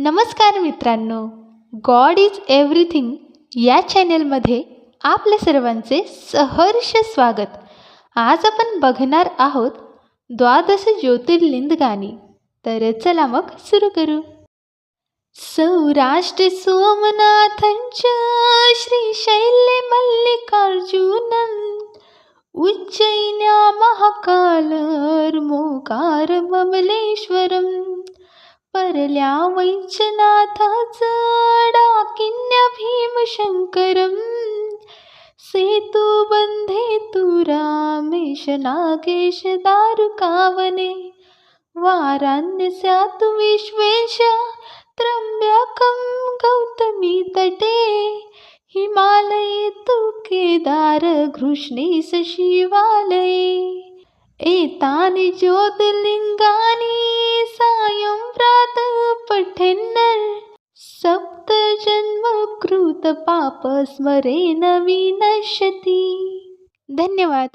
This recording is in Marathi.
नमस्कार मित्रांनो. गॉड इज एव्हरीथिंग या चॅनेलमध्ये आपल्या सर्वांचे सहर्ष स्वागत. आज आपण बघणार आहोत द्वादश ज्योतिर्लिंग गाणी. तर चला मग सुरू करू. सौराष्ट्र सोमनाथनच्या श्री शैल्य मल्लिकार्जुनन उज्जैन्या महाकाल मोकार परल्या तरल्या डाकिन्य भीमशङ्करं सेतुबन्धे तु रामेश नागेश दारुकावने। स्यातु विश्वेश त्रम्यकं गौतमी तटे। हिमालये तु केदारघृष्णे सशिवालये एतानि ज्योतिर्लिङ्गानि सप्तजन्मकृत पाप स्मरेन विनश्यति धन्यवाद.